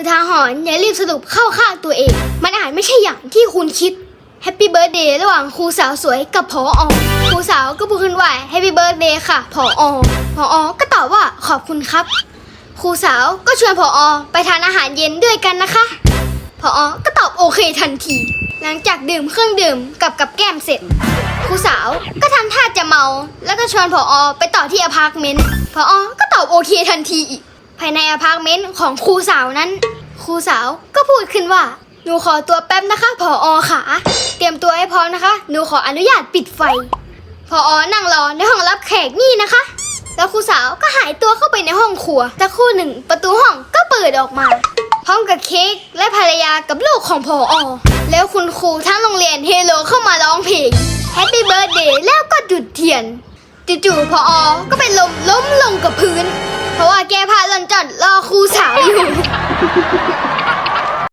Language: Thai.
อุทาหรณ์อย่ารีบสรุปเข้าข้างตัวเอง มันอาจไม่ใช่อย่างที่คุณคิดแฮปปี้เบิร์ดเดย์ระหว่างครูสาวสวยกับผออครูสาวก็พูดขึ้นว่าแฮปปี้เบิร์ดเดย์ค่ะผออผออก็ตอบว่าขอบคุณครับ ครูสาวก็ชวนผออไปทานอาหารเย็นด้วยกันนะคะพออก็ตอบโอเคทันที หลังจากดื่มเครื่องดื่มกับกับแก้มเสร็จครูสาวก็ทำท่าจะเมา แล้วก็ชวนพออไปต่อที่อพาร์ตเมนต์พออก็ตอบโอเคทันทีอีก ภายในอพาร์ตเมนต์ของครูสาวนั้น ครูสาวก็พูดขึ้นว่า หนูขอตัวแป๊บนะคะพออขาเตรียมตัวให้พร้อมนะคะ หนูขออนุญาตปิดไฟพออนั่งรอในห้องรับแขกนี่นะคะ แล้วครูสาวก็หายตัวเข้าไปในห้องครัวแต่ครู่หนึ่งประตูห้องก็เปิดออกมา พร้อมกับเค้กและภรรยากับลูกของพออแล้วคุณครูทั้งโรงเรียนเฮโลเข้ามาร้องเพลง Happy Birthday แล้วก็จุดเทียนจู่ๆพออก็เป็นลมล้มลงกับพื้น แก้ผ้าหล่อนจอดรอครูสาวอยู่